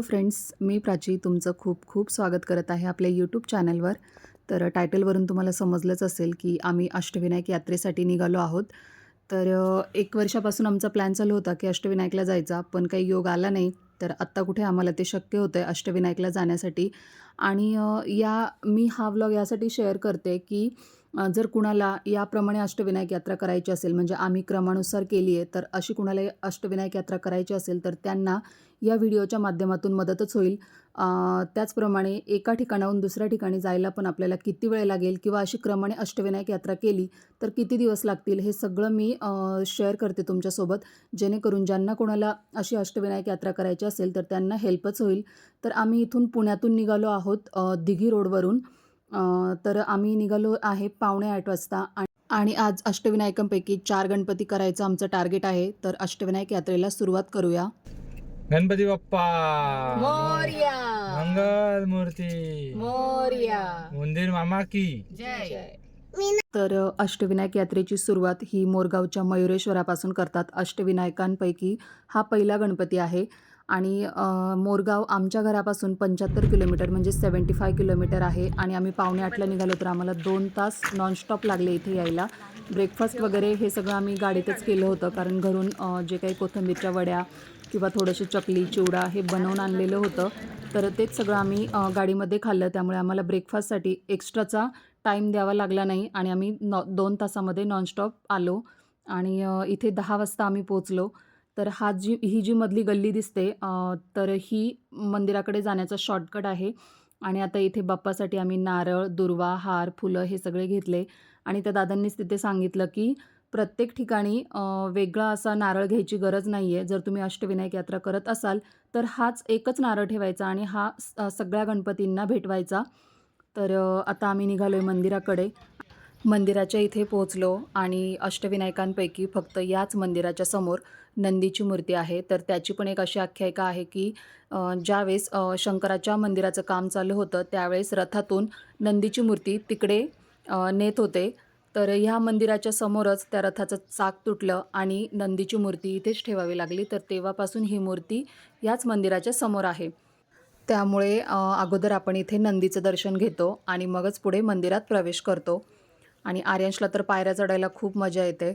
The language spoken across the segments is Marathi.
हॅलो फ्रेंड्स मी प्राची तुमचं खूप खूप स्वागत करत आहे आपल्या यूट्यूब चॅनलवर तर टायटलवरून तुम्हाला समजलंच असेल की आम्ही अष्टविनायक यात्रेसाठी निघालो आहोत. तर एक वर्षापासून आमचा प्लॅन चालू होता की अष्टविनायकला जायचा पण काही योग आला नाही. तर आत्ता कुठे आम्हाला ते शक्य होतं आहे अष्टविनायकला जाण्यासाठी. आणि या मी हा व्लॉग यासाठी शेअर करते की जर कुणाला याप्रमाणे अष्टविनायक यात्रा करायची असेल म्हणजे आम्ही क्रमानुसार केली आहे तर अशी कुणाला अष्टविनायक यात्रा करायची असेल तर त्यांना या व्हिडिओच्या माध्यमातून मदतच होईल. त्याचप्रमाणे एका ठिकाणाहून दुसऱ्या ठिकाणी जायला पण आपल्याला किती वेळ लागेल किंवा अशी क्रमाने अष्टविनायक यात्रा केली तर किती दिवस लागतील हे सगळं मी शेअर करते तुमच्यासोबत. जेणेकरून ज्यांना कोणाला अशी अष्टविनायक यात्रा करायची असेल तर त्यांना हेल्पच होईल. तर आम्ही इथून पुण्यातून निघालो आहोत दिघी रोडवरून. तर आम्ही निघालो आहे पावणे आठ वाजता आणि आज अष्टविनायकांपैकी चार गणपती करायचं आमचं टार्गेट आहे. तर अष्टविनायक यात्रेला सुरुवात करूया. गणपती बाप्पा. मोर्या. मंगल मूर्ती मोर्या. मंदिर मामा की. जय. तर अष्टविनायक यात्रेची सुरुवात ही मोरगावच्या मयुरेश्वरापासून करतात अष्टविनायकांपैकी हा पहिला गणपती आहे. आणि मोरगाव आमच्या घरापासून पंच्याहत्तर किलोमीटर म्हणजे सेवन्टी फाय किलोमीटर आहे. आणि आम्ही पावणे आठला निघालो तर आम्हाला दोन तास नॉनस्टॉप लागले इथे यायला. ब्रेकफास्ट वगैरे हे सगळं आम्ही गाडीतच केलं होतं. कारण घरून जे काही कोथिंबीरच्या वड्या किंवा थोडंसं चकली चिवडा हे बनवून आणलेलं होतं. तर तेच सगळं आम्ही गाडीमध्ये खाल्लं. त्यामुळे आम्हाला ब्रेकफास्टसाठी एक्स्ट्राचा टाईम द्यावा लागला नाही आणि आम्ही नॉ दोन तासामध्ये नॉनस्टॉप आलो. आणि इथे दहा वाजता आम्ही पोचलो तर हा जी ही जी मधली गल्ली दिसते तर ही मंदिराकडे जाण्याचा शॉर्टकट आहे. आणि आता इथे बाप्पासाठी आम्ही नारळ दुर्वा हार फुलं हे सगळे घेतले. आणि त्या दादांनीच तिथे सांगितलं की प्रत्येक ठिकाणी वेगळा असा नारळ घ्यायची गरज नाही आहे जर तुम्ही अष्टविनायक यात्रा करत असाल तर हाच एकच नारळ ठेवायचा आणि हा स- सगळ्या गणपतींना भेटवायचा. तर आता आम्ही निघालो आहे मंदिराकडे. मंदिराच्या इथे पोहोचलो आणि अष्टविनायकांपैकी फक्त याच मंदिराच्या समोर नंदीची मूर्ती आहे. तर त्याची पण एक अशी आख्यायिका आहे की ज्यावेळेस शंकराच्या मंदिराचं काम चालू होतं त्यावेळेस रथातून नंदीची मूर्ती तिकडे नेत होते. तर ह्या मंदिराच्या समोरच त्या रथाचं चाक तुटलं आणि नंदीची मूर्ती इथेच ठेवावी लागली. तर तेव्हापासून ही मूर्ती याच मंदिराच्या समोर आहे. त्यामुळे अगोदर आपण इथे नंदीचं दर्शन घेतो आणि मगच पुढे मंदिरात प्रवेश करतो. आणि आर्यांशला तर पायऱ्या चढायला खूप मजा येते.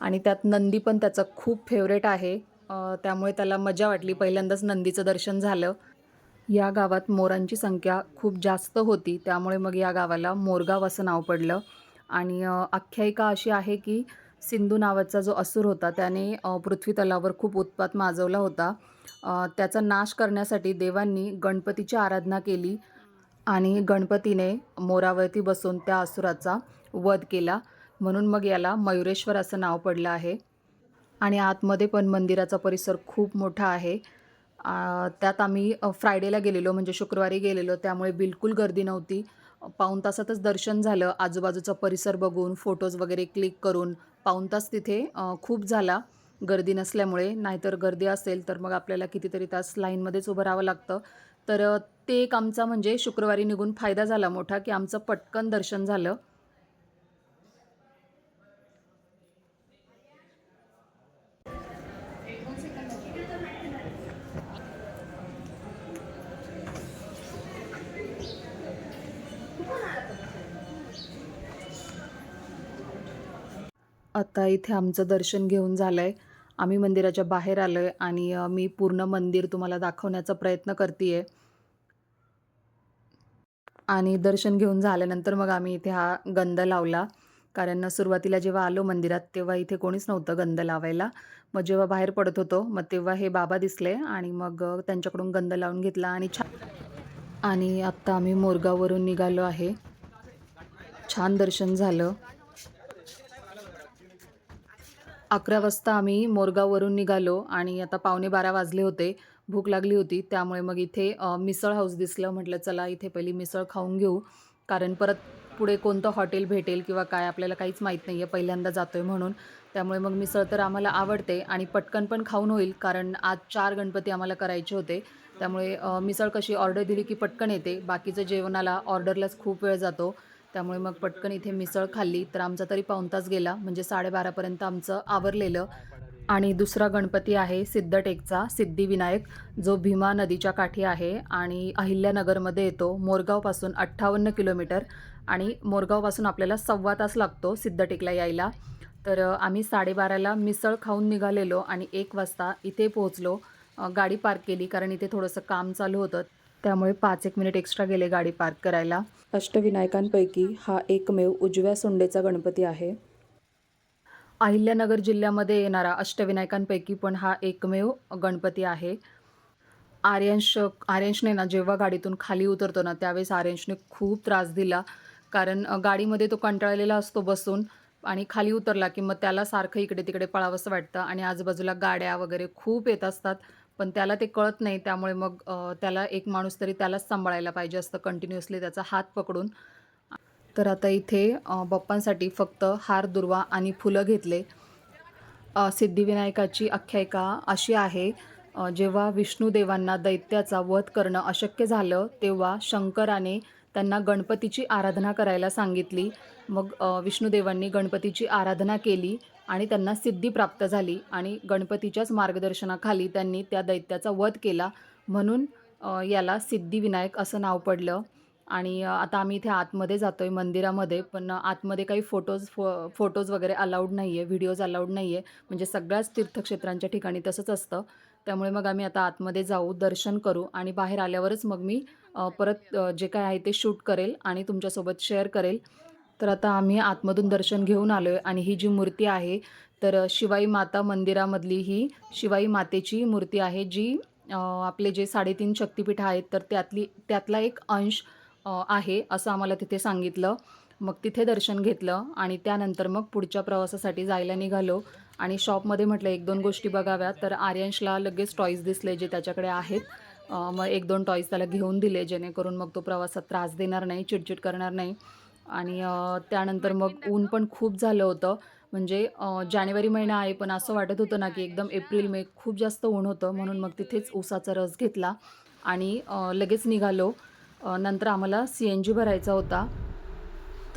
आणि त्यात नंदी पण त्याचं खूप फेवरेट आहे. त्यामुळे त्याला मजा वाटली. पहिल्यांदाच नंदीचं दर्शन झालं. या गावात मोरांची संख्या खूप जास्त होती. त्यामुळे मग या गावाला मोरगाव असं नाव पडलं. आणि आख्यायिका अशी आहे की सिंधू नावाचा जो असुर होता त्याने पृथ्वी तलावर खूप उत्पात माजवला होता. त्याचा नाश करण्यासाठी देवांनी गणपतीची आराधना केली आणि गणपतीने मोरावरती बसून त्या असुराचा वध केला. म्हणून मग याला मयुरेश्वर असं नाव पडलं आहे. आणि आतमध्ये पण मंदिराचा परिसर खूप मोठा आहे. त्यात आम्ही फ्रायडेला गेलेलो म्हणजे शुक्रवारी गेलेलो त्यामुळे बिलकुल गर्दी नव्हती. पाऊण तासातच दर्शन झालं आजूबाजूचा परिसर बघून फोटोज वगैरे क्लिक करून. पाऊण तास तिथे खूप झाला गर्दी नसल्यामुळे. नाहीतर गर्दी असेल तर मग आपल्याला कितीतरी तास लाईनमध्येच उभं राहावं लागतं. तर ते एक आमचा म्हणजे शुक्रवारी निघून फायदा झाला मोठा की आमचं पटकन दर्शन झालं. आता इथे आमचं दर्शन घेऊन झालं आहे आम्ही मंदिराच्या बाहेर आलो आहे आणि मी पूर्ण मंदिर तुम्हाला दाखवण्याचा प्रयत्न करते आहे आणि दर्शन घेऊन झाल्यानंतर मग आम्ही इथे हा गंध लावला. कारण सुरुवातीला जेव्हा आलो मंदिरात तेव्हा इथे कोणीच नव्हतं गंध लावायला. मग जेव्हा बाहेर पडत होतो मग तेव्हा हे बाबा दिसले आणि मग त्यांच्याकडून गंध लावून घेतला आणि छान आणि आत्ता आम्ही मोरगाववरून निघालो आहे. छान दर्शन झालं. अकरा वाजता आम्ही मोरगाववरून निघालो आणि आता पावणे बारा वाजले होते. भूक लागली होती त्यामुळे मग इथे अ, मिसळ हाऊस दिसलं. म्हटलं चला इथे पहिली मिसळ खाऊन घेऊ. कारण परत पुढे कोणतं हॉटेल भेटेल किंवा काय आपल्याला काहीच माहीत नाही आहे पहिल्यांदा जातो आहे म्हणून. त्यामुळे मग मिसळ तर आम्हाला आवडते आणि पटकन पण खाऊन होईल कारण आज चार गणपती आम्हाला करायचे होते. त्यामुळे अ, मिसळ कशी ऑर्डर दिली की पटकन येते. बाकीचं जेवणाला ऑर्डरलाच खूप वेळ जातो. त्यामुळे मग पटकन इथे मिसळ खाल्ली तर आमचा तरी पाऊण तास गेला. म्हणजे साडेबारापर्यंत आमचं आवरलेलं. आणि दुसरा गणपती आहे सिद्धटेकचा सिद्धिविनायक जो भीमा नदीच्या काठी आहे आणि अहिल्यानगरमध्ये येतो. मोरगावपासून अठ्ठावन्न किलोमीटर आणि मोरगावपासून आपल्याला सव्वा तास लागतो सिद्धटेकला यायला. तर आम्ही साडेबाराला मिसळ खाऊन निघालेलो आणि एक वाजता इथे पोहोचलो. गाडी पार्क केली कारण इथे थोडंसं काम चालू होतं. त्यामुळे पाच एक मिनिट एक्स्ट्रा गेले गाडी पार्क करायला. अष्टविनायकांपैकी हा एकमेव उजव्या सोंडेचा गणपती आहे. अहिल्यानगर जिल्ह्यामध्ये येणारा अष्टविनायकांपैकी पण हा एकमेव गणपती आहे. आर्यांश आर्यांशने ना जेव्हा गाडीतून खाली उतरतो ना त्यावेळेस आर्यांशने खूप त्रास दिला. कारण गाडीमध्ये तो कंटाळलेला असतो बसून आणि खाली उतरला की मग त्याला सारखं इकडे तिकडे पळावंसं वाटतं आणि आजूबाजूला गाड्या वगैरे खूप येत असतात. पण त्याला ते कळत नाही त्यामुळे मग त्याला एक माणूस तरी त्यालाच सांभाळायला पाहिजे असतं कंटिन्युअसली त्याचा हात पकडून. तर आता इथे बप्पांसाठी बाप्पांसाठी फक्त हार दुर्वा आणि फुलं घेतले. सिद्धिविनायकाची आख्यायिका अशी आहे जेव्हा जेव्हा विष्णुदेवांना दैत्याचा वध करणं अशक्य झालं तेव्हा शंकराने त्यांना गणपतीची आराधना करायला सांगितली. मग विष्णुदेवांनी गणपतीची आराधना केली आणि त्यांना सिद्धी प्राप्त झाली आणि गणपतीच्याच मार्गदर्शनाखाली त्यांनी त्या दैत्याचा वध केला म्हणून याला सिद्धिविनायक असं नाव पडलं. आणि आता आम्ही इथे आतमध्ये जातो आहे मंदिरामध्ये पण आतमध्ये काही फोटोज फो फोटोज वगैरे अलाउड नाही आहे व्हिडिओज अलाउड नाही आहे म्हणजे सगळ्याच तीर्थक्षेत्रांच्या ठिकाणी तसंच असतं. त्यामुळे मग आम्ही आता आतमध्ये जाऊ दर्शन करू आणि बाहेर आल्यावरच मग मी परत जे काय आहे ते शूट करेल आणि तुमच्यासोबत शेअर करेल. तर आता आम्ही आतमधून दर्शन घेऊन आलो आहे आणि ही जी मूर्ती आहे तर शिवाई माता मंदिरामधली ही शिवाई मातेची मूर्ती आहे जी आपले जे साडेतीन शक्तिपीठ आहेत तर त्यातली त्यातला एक अंश आहे असं आम्हाला तिथे सांगितलं. मग तिथे दर्शन घेतलं आणि त्यानंतर मग पुढच्या प्रवासासाठी जायला निघालो आणि शॉपमध्ये म्हटलं एक दोन गोष्टी बघाव्या. तर आर्यांशला लगेच टॉईज दिसले जे त्याच्याकडे आहेत. मग एक दोन टॉईज त्याला घेऊन दिले जेणेकरून मग तो प्रवासात त्रास देणार नाही चिडचिड करणार नाही. आणि त्यानंतर मग ऊन पण खूप झालं होतं. म्हणजे जानेवारी महिना आहे पण असं वाटत होतं ना की एकदम एप्रिल मे खूप जास्त ऊन होतं म्हणून मग तिथेच ऊसाचा रस घेतला. आणि लगेच निघालो. नंतर आम्हाला सी एन जी भरायचा होता.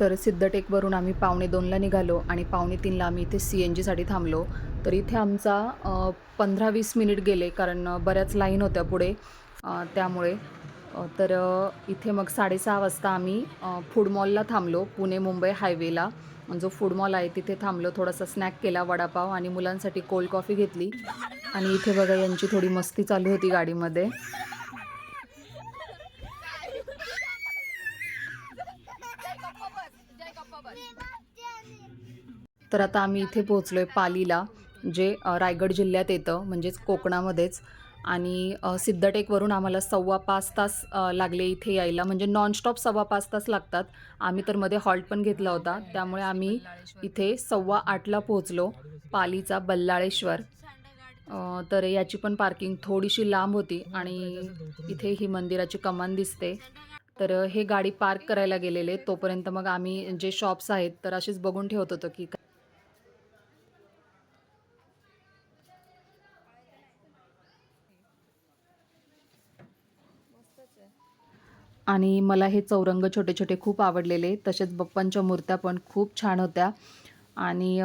तर सिद्धटेकवरून आम्ही पावणे दोनला निघालो आणि पावणे तीनला आम्ही इथे सी एन जीसाठी थांबलो. तर इथे आमचा पंधरा वीस मिनिट गेले कारण बऱ्याच लाईन होत्या पुढे. त्यामुळे तर इथे मग साडेसहा वाजता आम्ही फूड मॉलला थांबलो पुणे मुंबई हायवेला जो फूड मॉल आहे तिथे थांबलो थोडासा स्नॅक केला वडापाव आणि मुलांसाठी कोल्ड कॉफी घेतली. आणि इथे बघा यांची थोडी मस्ती चालू होती गाडीमध्ये. तर आता आम्ही इथे पोहोचलो आहे पालीला जे रायगड जिल्ह्यात येतं म्हणजेच कोकणामध्येच. आणि सिद्धटेकवरून आम्हाला सव्वा पाच तास लागले इथे यायला. म्हणजे नॉनस्टॉप सव्वा पाच तास लागतात. आम्ही तर मध्ये हॉल्ट पण घेतला होता. त्यामुळे आम्ही इथे सव्वा आठला पोहोचलो. पालीचा बल्लाळेश्वर. तर याची पण पार्किंग थोडीशी लांब होती आणि इथे ही मंदिराची कमान दिसते. तर हे गाडी पार्क करायला गेलेले. तोपर्यंत मग आम्ही जे शॉप्स आहेत तर असेच बघून ठेवत होतो की आणि मला हे चौरंग छोटे छोटे खूप आवडलेले. तसेच बप्पांच्या मूर्त्या पण खूप छान होत्या. आणि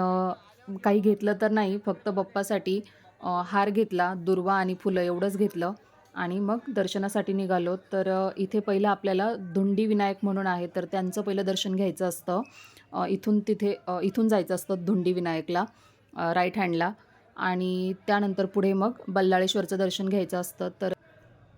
काही घेतलं तर नाही फक्त बप्पासाठी हार घेतला दुर्वा आणि फुलं एवढंच घेतलं. आणि मग दर्शनासाठी निघालो. तर इथे पहिलं आपल्याला धुंडी विनायक म्हणून आहे तर त्यांचं पहिलं दर्शन घ्यायचं असतं. इथून तिथे इथून जायचं असतं धुंडी विनायकला राईट हँडला आणि त्यानंतर पुढे मग बल्लाळेश्वरचं दर्शन घ्यायचं असतं. तर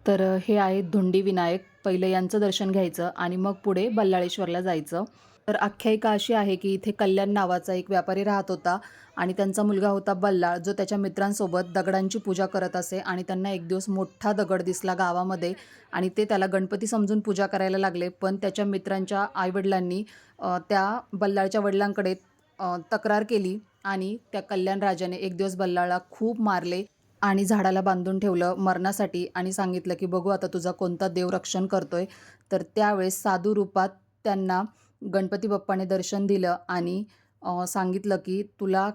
तर हे आहे धुंडी विनायक. पहिलं यांचं दर्शन घ्यायचं आणि मग पुढे बल्लाळेश्वरला जायचं. तर आख्यायिका अशी आहे की इथे कल्याण नावाचा एक व्यापारी राहत होता आणि त्यांचा मुलगा होता बल्लाळ जो त्याच्या मित्रांसोबत दगडांची पूजा करत असे आणि त्यांना एक दिवस मोठा दगड दिसला गावामध्ये आणि ते त्याला गणपती समजून पूजा करायला लागले. पण त्याच्या मित्रांच्या आईवडिलांनी त्या बल्लाळच्या वडिलांकडे तक्रार केली आणि त्या कल्याण राजाने एक दिवस बल्लाळला खूप मारले. आणि झाडाला बांधून ठेवलं मरणासाठी आणि सांगितलं की बघू आता तुझा कोणता देव रक्षण करतोय. तर त्यावेळेस साधू रूपात त्यांना गणपती बाप्पाने दर्शन दिलं आणि सांगितलं की तुला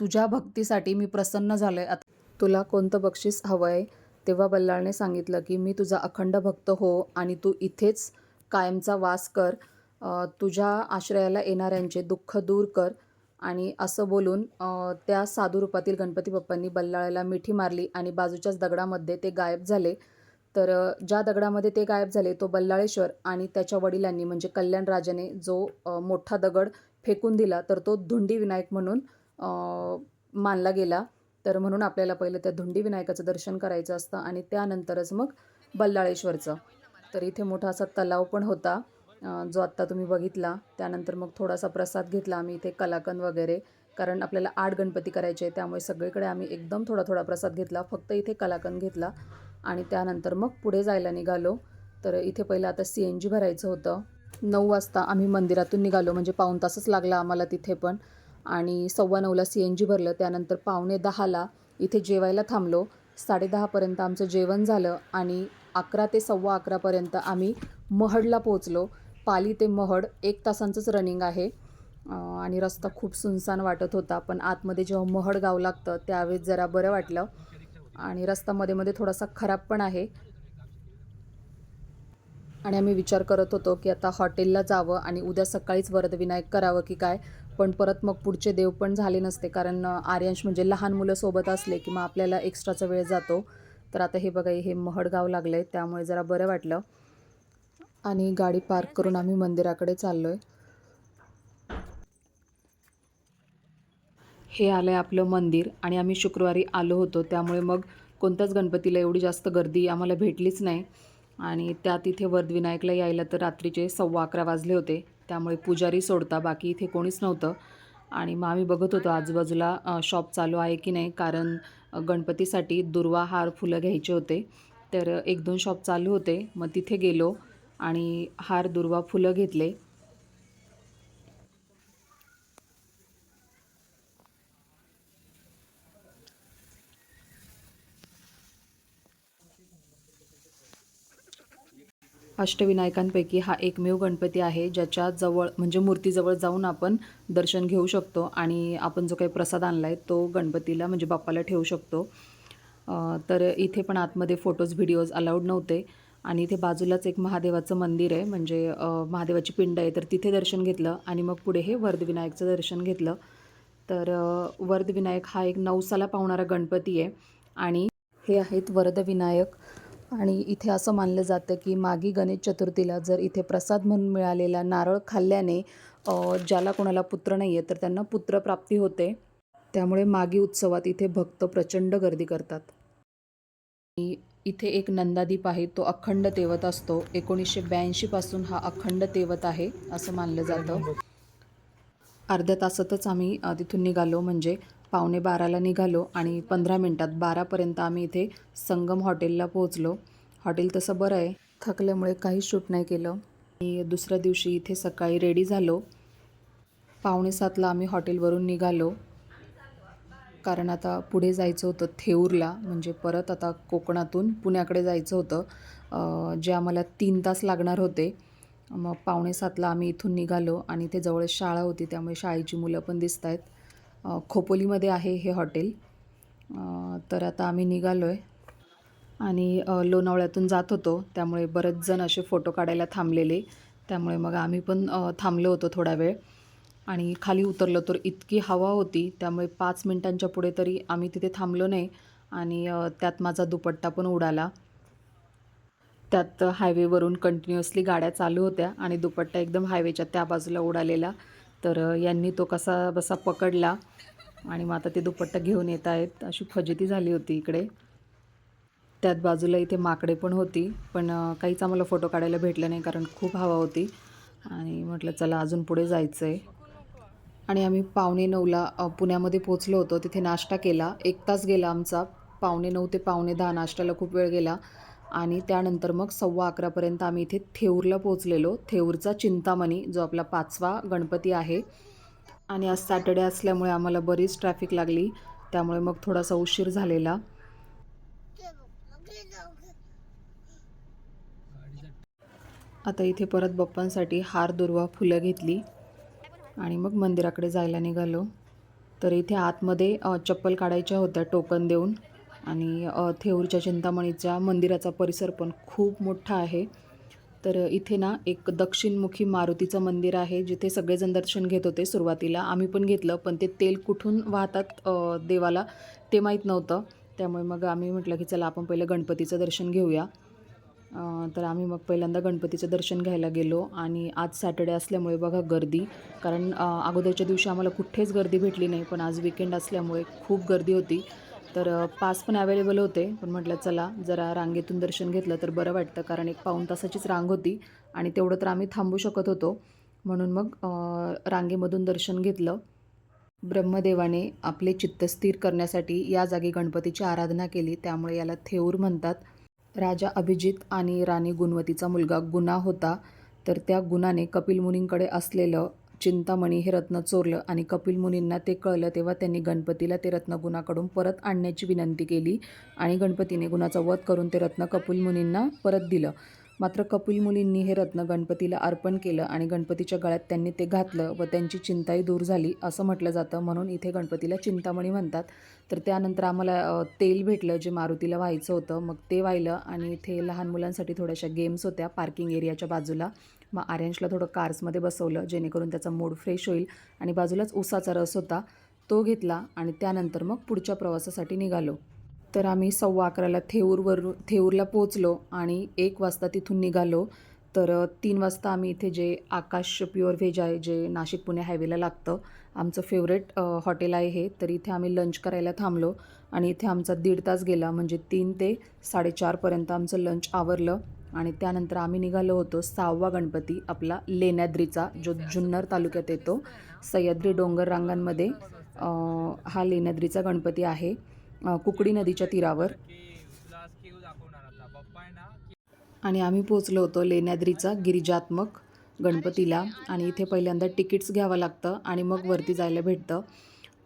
तुझ्या भक्तीसाठी मी प्रसन्न झालो आहे आता तुला कोणतं बक्षीस हवं आहे तेव्हा बल्लाळने सांगितलं की मी तुझा अखंड भक्त हो आणि तू इथेच कायमचा वास कर. तुझ्या आश्रयाला येणाऱ्यांचे दुःख दूर कर. आणि असं बोलून त्या साधू रूपातील गणपती बाप्पांनी बल्लाळाला मिठी मारली आणि बाजूच्याच दगडामध्ये ते गायब झाले. तर ज्या दगडामध्ये ते गायब झाले तो बल्लाळेश्वर आणि त्याच्या वडिलांनी म्हणजे कल्याण राजाने जो मोठा दगड फेकून दिला तर तो धुंडी विनायक म्हणून मानला गेला. तर म्हणून आपल्याला पहिलं त्या धुंडी विनायकाचं दर्शन करायचं असतं आणि त्यानंतरच मग बल्लाळेश्वरचं. तर इथे मोठा असा तलाव पण होता. जो आत्ता तुम्ही बघितला त्यानंतर मग थोडासा प्रसाद घेतला आम्ही इथे कलाकंद वगैरे कारण आपल्याला आठ गणपती करायचे आहे त्यामुळे सगळीकडे आम्ही एकदम थोडा थोडा प्रसाद घेतला फक्त इथे कलाकंद घेतला आणि त्यानंतर मग पुढे जायला निघालो. तर इथे पहिलं आता सी एन जी भरायचं होतं. नऊ वाजता आम्ही मंदिरातून निघालो म्हणजे पाऊण तासच लागला आम्हाला तिथे पण. आणि सव्वा नऊला सी एन जी भरलं त्यानंतर पावणे दहाला इथे जेवायला थांबलो. साडेदहापर्यंत आमचं जेवण झालं आणि अकरा ते सव्वा अकरापर्यंत आम्ही महडला पोचलो पाली ते महड एक तासांचंच रनिंग आहे. आणि रस्ता खूप सुनसान वाटत होता. पण आतमध्ये जेव्हा महड गाव लागतं त्यावेळेस जरा बरं वाटलं. आणि रस्ता मध्ये मध्ये थोडासा खराब पण आहे. आणि आम्ही विचार करत होतो की आता हॉटेलला जावं आणि उद्या सकाळीच वरदविनायक करावं की काय? पण परत मग पुढचे देव पण झाले नसते. कारण आर्यांश म्हणजे लहान मुलं सोबत असले की मग आपल्याला एक्स्ट्राचा वेळ जातो. तर आता हे बघा हे महडगाव लागलं आहे त्यामुळे जरा बरं वाटलं. आणि गाडी पार्क करून आम्ही मंदिराकडे चाललो आहे हे आलं आहे आपलं मंदिर आणि आम्ही शुक्रवारी आलो होतो त्यामुळे मग कोणत्याच गणपतीला एवढी जास्त गर्दी आम्हाला भेटलीच नाही. आणि त्यात इथे वरदविनायकला यायला तर रात्रीचे सव्वा अकरा वाजले होते त्यामुळे पुजारी सोडता बाकी इथे कोणीच नव्हतं. आणि मग आम्ही बघत होतो आजूबाजूला शॉप चालू आहे की नाही कारण गणपतीसाठी दुर्वा हार फुलं घ्यायचे होते. तर एक दोन शॉप चालू होते मग तिथे गेलो. आणि हार दुर्वा फुलं घेतले. अष्टविनायकांपैकी हा एकमेव गणपती आहे ज्याच्या जवळ म्हणजे मूर्तीजवळ जाऊन आपण दर्शन घेऊ शकतो आणि आपण जो काही प्रसाद आणला आहे तो गणपतीला म्हणजे बाप्पाला ठेवू शकतो. तर इथे पण आतमध्ये फोटोज व्हिडिओज अलाउड नव्हते. आणि इथे बाजूलाच एक महादेवाचं मंदिर आहे. म्हणजे महादेवाची पिंड आहे. तर तिथे दर्शन घेतलं आणि मग पुढे हे वरदविनायकचं दर्शन घेतलं. तर वर्धविनायक वरदविनायक हा एक नवसाला पावणारा गणपती आहे. आणि हे आहेत वरदविनायक. आणि इथे असं मानलं जातं की मागी गणेश चतुर्थीला जर इथे प्रसाद म्हणून मिळालेला नारळ खाल्ल्याने ज्याला कोणाला पुत्र नाही आहे तर त्यांना पुत्रप्राप्ती होते. त्यामुळे मागी उत्सवात इथे भक्त प्रचंड गर्दी करतात. आणि इथे एक नंदादीप आहे तो अखंड तेवत असतो. एकोणीसशे ब्याऐंशीपासून हा अखंड तेवत आहे असं मानलं जातं. अर्ध्या तासातच आम्ही तिथून निघालो. म्हणजे पावणे बाराला निघालो आणि पंधरा मिनटात बारापर्यंत आम्ही इथे संगम हॉटेलला पोहोचलो. हॉटेल तसं बरं आहे. थकल्यामुळे काही शूट नाही केलं. आणि दुसऱ्या दिवशी इथे सकाळी रेडी झालो. पावणे सातला आम्ही हॉटेलवरून निघालो. कारण आता पुढे जायचं होतं थेऊरला म्हणजे परत आता कोकणातून पुण्याकडे जायचं होतं जे आम्हाला तीन तास लागणार होते. मग पावणे सातला आम्ही इथून निघालो आणि इथे जवळ शाळा होती त्यामुळे शाळेची मुलं पण दिसत आहेत. खोपोलीमध्ये आहे हे हॉटेल. तर आता आम्ही निघालो आहे आणि लोणावळ्यातून जात होतो त्यामुळे बरेच जण असे फोटो काढायला थांबलेले. त्यामुळे मग आम्ही पण थांबलो होतो थोडा वेळ. आणि खाली उतरलो तर इतकी हवा होती त्यामुळे पाच मिनटांच्या पुढे तरी आम्ही तिथे थांबलो नाही आणि त्यात माझा दुपट्टा पण उडाला. त्यात हायवेवरून कंटिन्युअसली गाड्या चालू होत्या आणि दुपट्टा एकदम हायवेच्या त्या बाजूला उडालेला. तर यांनी तो कसा बसा पकडला आणि मग आता ते दुपट्टा घेऊन येत आहेत. अशी फजिती झाली होती इकडे. त्यात बाजूला इथे माकडे पण होती पण काहीच आम्हाला फोटो काढायला भेटलं नाही कारण खूप हवा होती. आणि म्हटलं चला अजून पुढे जायचं आहे आणि आम्ही पावणे नऊला पुण्यामध्ये पोचलो होतो. तिथे नाश्ता केला. एक तास गेला आमचा. पावणे नऊ ते पावणे दहा नाश्त्याला खूप वेळ गेला. आणि त्यानंतर मग सव्वा अकरापर्यंत आम्ही इथे थेऊरला पोचलेलो थेऊरचा चिंतामणी जो आपला पाचवा गणपती आहे. आणि आज सॅटर्डे असल्यामुळे आम्हाला बरीच ट्रॅफिक लागली. त्यामुळे मग थोडासा उशीर झालेला. आता इथे परत बाप्पांसाठी हार दुर्वा फुलं घेतली. आणि मग मंदिराकडे जायला निघालो. तर इथे आतमध्ये चप्पल काढायच्या होत्या टोकन देऊन. आणि थेऊरच्या चिंतामणीच्या मंदिराचा परिसर पण खूप मोठा आहे. तर इथे ना एक दक्षिणमुखी मारुतीचं मंदिर आहे जिथे सगळेजण दर्शन घेत होते सुरुवातीला. आम्ही पण घेतलं पण ते तेल कुठून वाहतात देवाला ते माहीत नव्हतं. त्यामुळे मग आम्ही म्हटलं की चला आपण पहिलं गणपतीचं दर्शन घेऊया. तर आम्ही मग पहिल्यांदा गणपतीचं दर्शन घ्यायला गेलो आणि आज सॅटर्डे असल्यामुळे बघा गर्दी. कारण अगोदरच्या दिवशी आम्हाला कुठेच गर्दी भेटली नाही पण आज विकेंड असल्यामुळे खूप गर्दी होती. तर पास पण अवेलेबल होते पण म्हटलं चला जरा रांगेतून दर्शन घेतलं तर बरं वाटतं. कारण एक पाऊण तासाचीच रांग होती आणि तेवढं तर आम्ही थांबू शकत होतो. म्हणून मग रांगेमधून दर्शन घेतलं. ब्रह्मदेवाने आपले चित्त स्थिर करण्यासाठी या जागी गणपतीची आराधना केली. त्यामुळे याला थेऊर म्हणतात. राजा अभिजित आणि राणी गुणवतीचा मुलगा गुना होता तर त्या गुणाने कपिल मुनींकडे असलेलं चिंतामणी हे रत्न चोरलं आणि कपिल मुनींना ते कळलं तेव्हा त्यांनी गणपतीला ते रत्न गुणाकडून परत आणण्याची विनंती केली आणि गणपतीने गुणाचा वध करून ते रत्न कपिल मुनींना परत दिलं. मात्र कपिल मुलींनी हे रत्न गणपतीला अर्पण केलं आणि गणपतीच्या गळ्यात त्यांनी ते घातलं व त्यांची चिंताही दूर झाली असं म्हटलं जातं. म्हणून इथे गणपतीला चिंतामणी म्हणतात. तर त्यानंतर आम्हाला तेल भेटलं जे मारुतीला व्हायचं होतं. मग ते वाहिलं आणि इथे लहान मुलांसाठी थोड्याशा गेम्स होत्या पार्किंग एरियाच्या बाजूला. मग आर्यांशला थोडं कार्समध्ये बसवलं जेणेकरून त्याचा मूड फ्रेश होईल आणि बाजूलाच उसाचा रस होता तो घेतला आणि त्यानंतर मग पुढच्या प्रवासासाठी निघालो. तर आम्ही सव्वा अकराला थेऊरवरून थेऊरला पोचलो आणि एक वाजता तिथून निघालो. तर तीन वाजता आम्ही इथे जे आकाश प्युअर व्हेज आहे जे नाशिक पुणे हायवेला लागतं आमचं फेवरेट हॉटेल आहे हे. तर इथे आम्ही लंच करायला थांबलो आणि इथे आमचा दीड तास गेला म्हणजे तीन ते साडेचारपर्यंत आमचं लंच आवरलं आणि त्यानंतर आम्ही निघालो होतो सहावा गणपती आपला लेण्याद्रीचा जो जुन्नर तालुक्यात येतो सह्याद्री डोंगर रांगांमध्ये हा लेण्याद्रीचा गणपती आहे. कुकडी नदीच्या तीरावर. आणि आम्ही पोचलो होतो लेण्याद्रीचा गिरिजात्मक गणपतीला. आणि इथे पहिल्यांदा तिकीट्स घ्यावं लागतं आणि मग वरती जायला भेटतं.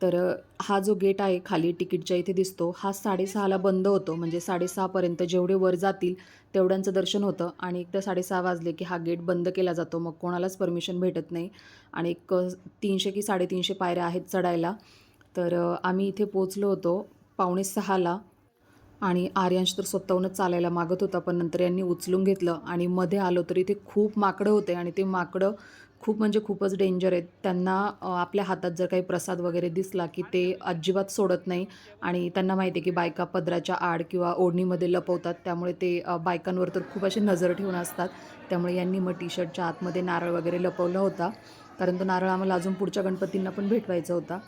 तर हा जो गेट आहे खाली तिकीटच्या इथे दिसतो. हा साडेसहाला बंद होतो. म्हणजे साडेसहापर्यंत जेवढे वर जातील तेवढ्यांचं दर्शन होतं. आणि एकदा साडेसहा वाजले की हा गेट बंद केला जातो. मग कोणालाच परमिशन भेटत नाही. आणि एक तीनशे की साडेतीनशे पायऱ्या आहेत चढायला. तर आम्ही इथे पोचलो होतो. पावणे सहाला आणि आर्यांश तर स्वतःहूनच चालायला मागत होता पण नंतर यांनी उचलून घेतलं आणि मध्ये आलो तर इथे खूप माकडं होते आणि ते माकडं खूप म्हणजे खूपच डेंजर आहेत. त्यांना आपल्या हातात जर काही प्रसाद वगैरे दिसला की ते अजिबात सोडत नाही आणि त्यांना माहिती आहे की बायका पदराच्या आड किंवा ओढणीमध्ये लपवतात त्यामुळे ते बायकांवर तर खूप असे नजर ठेवून असतात. त्यामुळे यांनी मग टी शर्टच्या आतमध्ये नारळ वगैरे लपवला होता. कारण तो नारळ आम्हाला अजून पुढच्या गणपतींना पण भेटवायचा होता.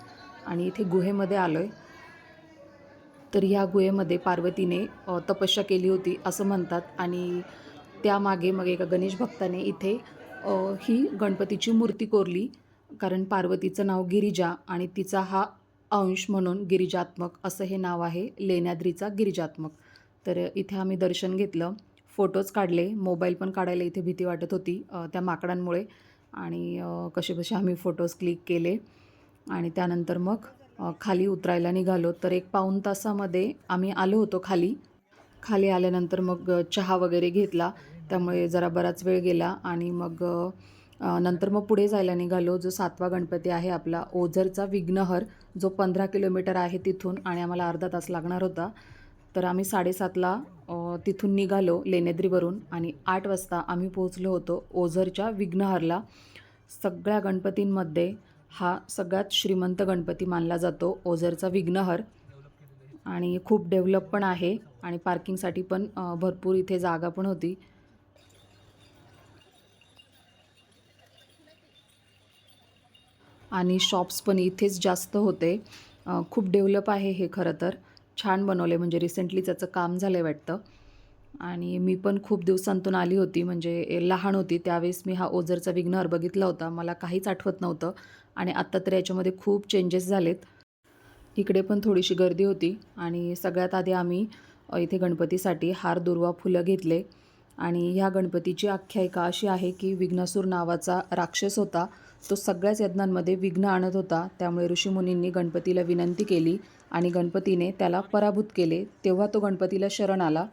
आणि इथे गुहेमध्ये आलो आहे तर ह्या गुहेमध्ये पार्वतीने तपस्या केली होती असं म्हणतात आणि त्यामागे मग एका गणेश भक्ताने इथे ही गणपतीची मूर्ती कोरली. कारण पार्वतीचं नाव गिरिजा आणि तिचा हा अंश म्हणून गिरिजात्मक असं हे नाव आहे लेण्याद्रीचा गिरिजात्मक. तर इथे आम्ही दर्शन घेतलं फोटोज काढले मोबाईल पण काढायला इथे भीती वाटत होती त्या माकडांमुळे. आणि अ, कसे आम्ही फोटोज क्लिक केले आणि त्यानंतर मग खाली उतरायला निघालो. तर एक पाऊण तासामध्ये आम्ही आलो होतो खाली. खाली आल्यानंतर मग चहा वगैरे घेतला. त्यामुळे जरा बराच वेळ गेला आणि मग नंतर मग पुढे जायला निघालो जो सातवा गणपती आहे आपला ओझरचा विघ्नहर. जो पंधरा किलोमीटर आहे तिथून आणि आम्हाला अर्धा तास लागणार होता. तर आम्ही साडेसातला तिथून निघालो लेनेद्रीवरून आणि आठ वाजता आम्ही पोहोचलो होतो ओझरच्या विघ्नहरला. सगळ्या गणपतींमध्ये हा सगळ्यात श्रीमंत गणपती मानला जातो. ओझरचा विघ्नहर आणि खूप डेव्हलप पण आहे आणि पार्किंगसाठी पण भरपूर इथे जागा पण होती. आणि शॉप्स पण इथेच जास्त होते. खूप डेव्हलप आहे हे खरं तर. छान बनवले म्हणजे रिसेंटली त्याचं काम झालं आहे वाटतं. आणि मी पण खूप दिवसांतून आली होती म्हणजे लहान होती त्यावेळेस मी हा ओझरचा विघ्नहर बघितला होता. मला काहीच आठवत नव्हतं. आणि आत्ता तर याच्यामध्ये खूप चेंजेस झालेत. इकडे पण थोडीशी गर्दी होती आणि सगळ्यात आधी आम्ही इथे गणपतीसाठी हार दुर्वा फुलं घेतले. आणि ह्या गणपतीची आख्यायिका अशी आहे की विघ्नासूर नावाचा राक्षस होता. तो सगळ्याच यज्ञांमध्ये विघ्न आणत होता. त्यामुळे ऋषीमुनींनी गणपतीला विनंती केली आणि गणपतीने त्याला पराभूत केले. तेव्हा तो गणपतीला शरण आला.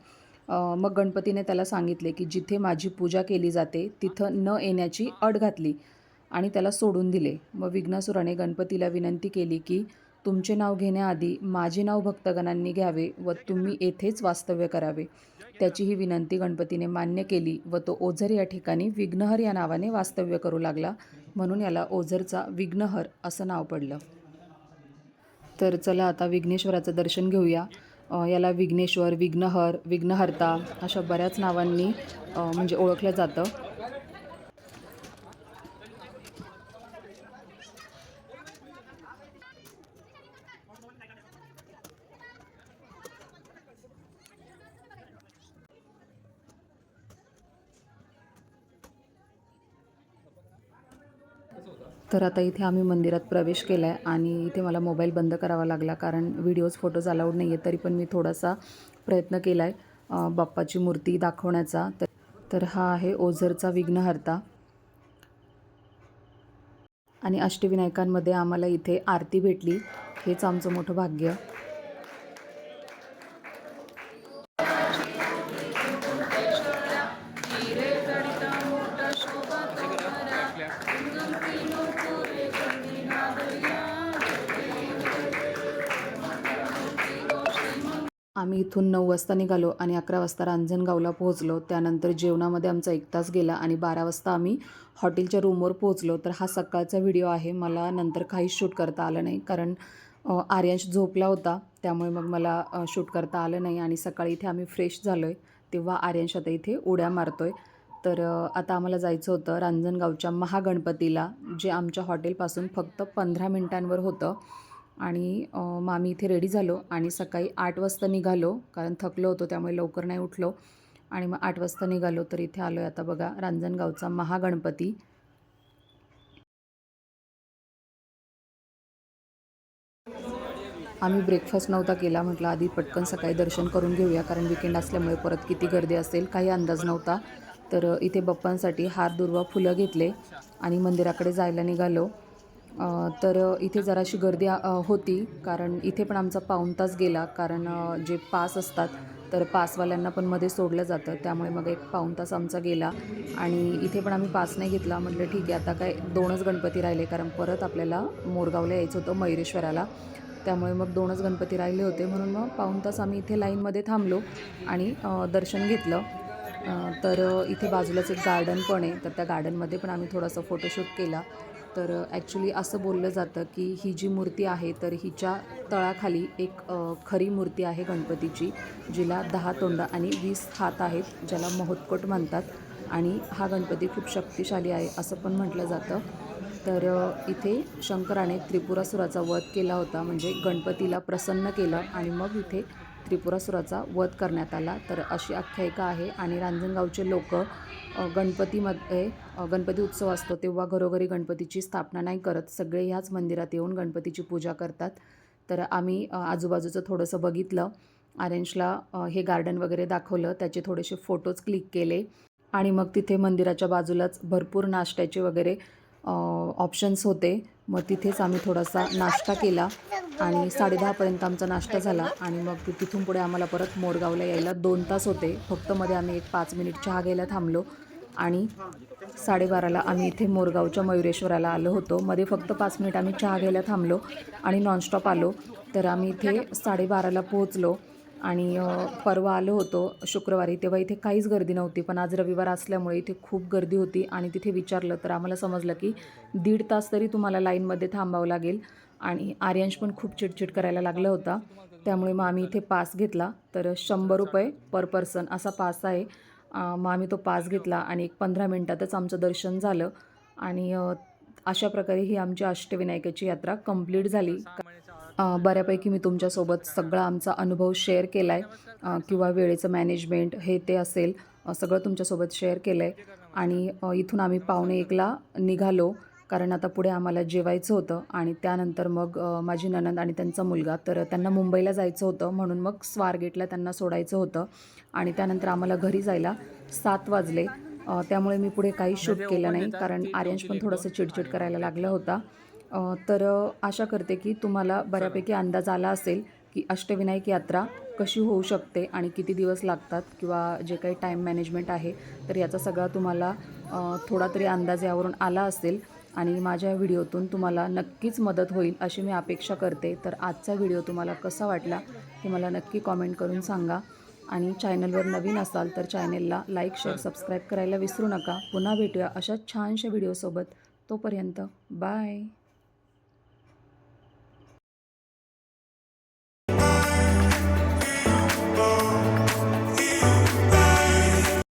मग गणपतीने त्याला सांगितले की जिथे माझी पूजा केली जाते तिथं न येण्याची अट घातली. आणि त्याला सोडून दिले. व विघ्नासुराने गणपतीला विनंती केली की तुमचे नाव घेण्याआधी माझे नाव भक्तगणांनी घ्यावे व तुम्ही येथेच वास्तव्य करावे. त्याची ही विनंती गणपतीने मान्य केली व तो ओझर या ठिकाणी विघ्नहर या नावाने वास्तव्य करू लागला. म्हणून याला ओझरचा विघ्नहर असं नाव पडलं. तर चला आता विघ्नेश्वराचं दर्शन घेऊया. याला विघ्नेश्वर विघ्नहर विघ्नहर्ता अशा बऱ्याच नावांनी म्हणजे ओळखलं जातं. तर आता इथे आम्ही मंदिरात प्रवेश केला आहे आणि इथे मला मोबाईल बंद करावा लागला कारण व्हिडिओज फोटोज अलाउड नाही आहे तरी पण मी थोडासा प्रयत्न केला आहे बाप्पाची मूर्ती दाखवण्याचा. तर तर हा आहे ओझरचा विघ्नहर्ता. आणि अष्टविनायकांमध्ये आम्हाला इथे आरती भेटली हेच आमचं मोठं भाग्य. आम्ही इथून नऊ वाजता निघालो आणि अकरा वाजता रांजणगावला पोहोचलो. त्यानंतर जेवणामध्ये आमचा एक तास गेला आणि बारा वाजता आम्ही हॉटेलच्या रूमवर पोहोचलो. तर हा सकाळचा व्हिडिओ आहे. मला नंतर काहीच शूट करता आलं नाही. कारण आर्यांश झोपला होता. त्यामुळे मग मला शूट करता आलं नाही आणि सकाळी इथे आम्ही फ्रेश झालो आहे तेव्हा आर्यांश आता इथे उड्या मारतो आहे तर आता आम्हाला जायचं होतं रांजणगावच्या महागणपतीला जे आमच्या हॉटेलपासून फक्त पंधरा मिनिटांवर होतं. आणि मग आम्ही इथे रेडी झालो आणि सकाळी आठ वाजता निघालो कारण थकलो होतो त्यामुळे लवकर नाही उठलो. आणि मग आठ वाजता निघालो तर इथे आलो आहे आता बघा रांजणगावचा महागणपती. आम्ही ब्रेकफास्ट नव्हता केला म्हटलं आधी पटकन सकाळी दर्शन करून घेऊया कारण विकेंड असल्यामुळे परत किती गर्दी असेल काही अंदाज नव्हता. तर इथे बप्पांसाठी हार दुर्वा फुलं घेतले आणि मंदिराकडे जायला निघालो. तर इथे जराशी गर्दी होती. कारण इथे पण आमचा पाऊण तास गेला. कारण जे पास असतात तर पासवाल्यांना पण मध्ये सोडलं जातं. त्यामुळे मग एक पाऊण तास आमचा गेला. आणि इथे पण आम्ही पास नाही घेतला. म्हटलं ठीक आहे आता काय दोनच गणपती राहिले. कारण परत आपल्याला मोरगावला यायचं होतं मयुरेश्वराला. त्यामुळे मग दोनच गणपती राहिले होते. म्हणून मग पाऊण तास आम्ही इथे लाईनमध्ये थांबलो आणि दर्शन घेतलं. तर इथे बाजूलाच एक गार्डन पण आहे. तर त्या गार्डनमध्ये पण आम्ही थोडासा फोटोशूट केला. तर ॲक्च्युली असं बोललं जातं की ही जी मूर्ती आहे तर हिच्या तळाखाली एक खरी मूर्ती आहे गणपतीची जिला दहा तोंड आणि वीस हात आहेत ज्याला महोत्कोट म्हणतात. आणि हा गणपती खूप शक्तिशाली आहे असं पण म्हटलं जातं. तर इथे शंकराने त्रिपुरासुराचा वध केला होता म्हणजे गणपतीला प्रसन्न केलं आणि मग इथे त्रिपुरासुराचा वध करण्यात आला. तर अशी आख्यायिका आहे. आणि रांजणगावचे लोक गणपतीमध्ये गणपती उत्सव असतो तेव्हा घरोघरी गणपतीची स्थापना नाही करत. सगळे ह्याच मंदिरात येऊन गणपतीची पूजा करतात. तर आम्ही आजूबाजूचं थोडंसं बघितलं. आरेंजला हे गार्डन वगैरे दाखवलं. त्याचे थोडेसे फोटोज क्लिक केले. आणि मग तिथे मंदिराच्या बाजूलाच भरपूर नाश्त्याचे वगैरे ऑप्शन्स होते. मग तिथेच आम्ही थोडासा नाश्ता केला आणि साडेदहापर्यंत आमचा नाश्ता झाला आणि मग तिथून पुढे आम्हाला परत मोरगावला यायला दोन तास होते. फक्त मध्ये आम्ही एक पाच मिनिट चहा घ्यायला थांबलो आणि साडेबाराला आम्ही इथे मोरगावच्या मयुरेश्वराला आलो होतो. मध्ये फक्त पाच मिनिट आम्ही चहा घ्यायला थांबलो आणि नॉनस्टॉप आलो. तर आम्ही इथे साडेबाराला पोहोचलो. आणि परवा आलो होतो शुक्रवारी तेव्हा इथे काहीच गर्दी नव्हती. पण आज रविवार असल्यामुळे इथे खूप गर्दी होती आणि तिथे विचारलं तर आम्हाला समजलं की दीड तास तरी तुम्हाला लाईनमध्ये थांबावं लागेल. आणि आर्यांश पण खूप चिडचिड करायला लागला होता. त्यामुळे मग आम्ही इथे पास घेतला. तर शंभर रुपये पर पर्सन असा पास आहे. मग आम्ही तो पास घेतला आणि एक पंधरा मिनटातच आमचं दर्शन झालं. आणि अशा प्रकारे ही आमची अष्टविनायकाची यात्रा कंप्लीट झाली. बऱ्यापैकी मी तुमच्यासोबत सगळा आमचा अनुभव शेअर केला आहे किंवा वेळेचं मॅनेजमेंट हे ते असेल सगळं तुमच्यासोबत शेअर केलं आहे आणि इथून आम्ही पावणे एकला निघालो कारण आता पुढे आम्हाला जेवायचं होतं आणि त्यानंतर मग माझी ननंद आणि त्यांचा मुलगा तर त्यांना मुंबईला जायचं होतं. म्हणून मग स्वारगेटला त्यांना सोडायचं होतं. आणि त्यानंतर आम्हाला घरी जायला सात वाजले. त्यामुळे मी पुढे काही शूट केलं नाही कारण आर्यंश पण थोडंसं चिडचिड करायला लागला होता. तर आशा करते की तुम्हाला बऱ्यापैकी अंदाज आला असेल की अष्टविनायक यात्रा कशी होऊ शकते आणि किती दिवस लागतात किंवा जे काही टाईम मॅनेजमेंट आहे तर याचा सगळा तुम्हाला थोडा तरी अंदाज यावरून आला असेल आणि माझ्या व्हिडिओतून तुम्हाला नक्कीच मदत होईल अशी मी अपेक्षा करते. तर आजचा व्हिडिओ तुम्हाला कसा वाटला हे मला नक्की कॉमेंट करून सांगा आणि चॅनलवर नवीन असाल तर चॅनलला लाईक शेअर सबस्क्राईब करायला विसरू नका. पुन्हा भेटूया अशाच छानशा व्हिडिओसोबत. तोपर्यंत बाय